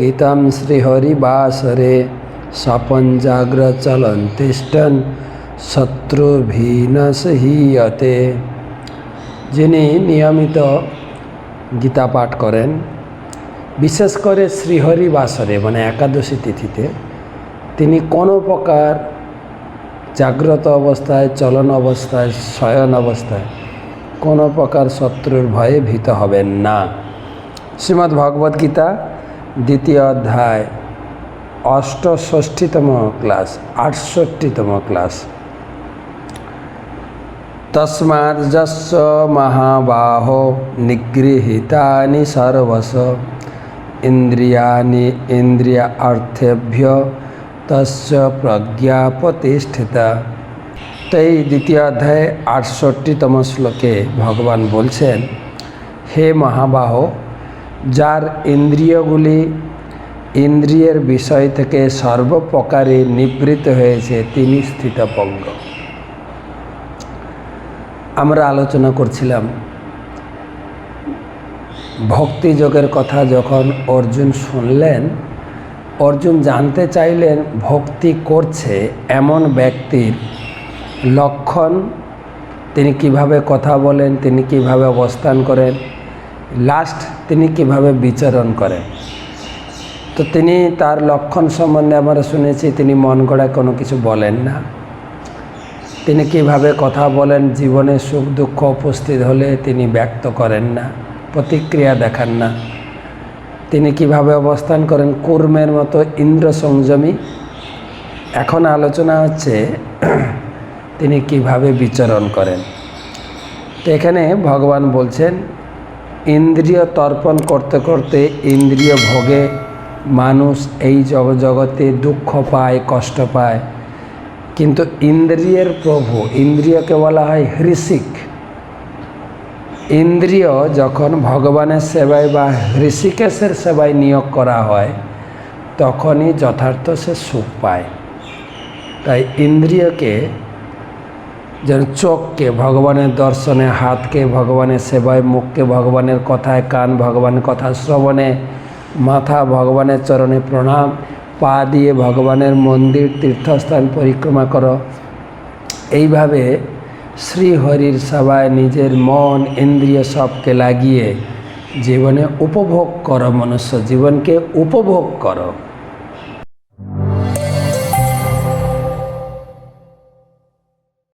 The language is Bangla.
গীতম শ্রীহরিবাসরে জাগ্র চলন তিষ্ঠন শত্রুভীনস হিয়তে যিনি নিয়মিত গীতা পাঠ করেন, বিশেষ করে শ্রীহরিবাসরে মানে একাদশী তিথিতে, তিনি কোনো প্রকার জাগ্রত অবস্থায়, চলন অবস্থায়, শয়ন অবস্থায় কোনো প্রকার শত্রুর ভয়ে ভীত হবেন না। শ্রীমদ্ ভগবদ গীতা দ্বিতীয় অধ্যায়, অষ্টষষ্ঠীতম ক্লাস, আটষট্টিতম ক্লাস। তস্মাৎ যস্য মহাবাহ নিগৃহীতানি সর্বস ইন্দ্রিয়ানি ইন্দ্রিয় অর্থেভ্য তস্য প্রজ্ঞা প্রতিষ্ঠিতা। তো এই দ্বিতীয় অধ্যায়ে, আটষট্টিতম শ্লোকে ভগবান বলছেন, হে মহাবাহ যার ইন্দ্রিয়গুলি ইন্দ্রিয়ের বিষয় থেকে সর্বপ্রকারে নিবৃত হয়েছে, তিনি স্থিতপজ্ঞ আমরা আলোচনা করছিলাম, ভক্তি যোগের কথা যখন অর্জুন শুনলেন, অর্জুন জানতে চাইলেন, ভক্তি করছে এমন ব্যক্তির লক্ষণ, তিনি কীভাবে কথা বলেন, তিনি কীভাবে অবস্থান করেন লাস্ট তিনি কীভাবে বিচরণ করেন? তো তিনি তার লক্ষণ সম্বন্ধে আমরা শুনেছি, তিনি মন গড়ায় কোনো কিছু বলেন না। তিনি কীভাবে কথা বলেন, জীবনে সুখ দুঃখ উপস্থিত হলে তিনি ব্যক্ত করেন না, প্রতিক্রিয়া দেখান না। তিনি কীভাবে অবস্থান করেন, কুর্মের মতো ইন্দ্র সংযমী এখন আলোচনা হচ্ছে, তিনি কীভাবে বিচরণ করেন। তো এখানে ভগবান বলছেন ইন্দ্রিয় তর্পণ করতে করতে ইন্দ্রিয় ভোগে মানুষ এই জগ জগতে দুঃখ পায়, কষ্ট পায়। কিন্তু ইন্দ্রিয়ের প্রভু, ইন্দ্রিয়কে বলা হয় হৃষিক। ইন্দ্রিয় যখন ভগবানের সেবায় বা ঋষিকেশের সেবায় নিয়োগ করা হয়, তখনই যথার্থ সে সুখ পায়। তাই ইন্দ্রিয়কে যেন চোখকে ভগবানের দর্শনে, হাতকে ভগবানের সেবায়, মুখকে ভগবানের কথায়, কান ভগবানের কথা শ্রবণে, মাথা ভগবানের চরণে প্রণাম, পা দিয়ে ভগবানের মন্দির তীর্থস্থান পরিক্রমা করো। এইভাবে শ্রীহরির সভায় নিজের মন, ইন্দ্রিয় সবকে লাগিয়ে জীবনে উপভোগ করো মনুষ্য জীবনকে, উপভোগ করো।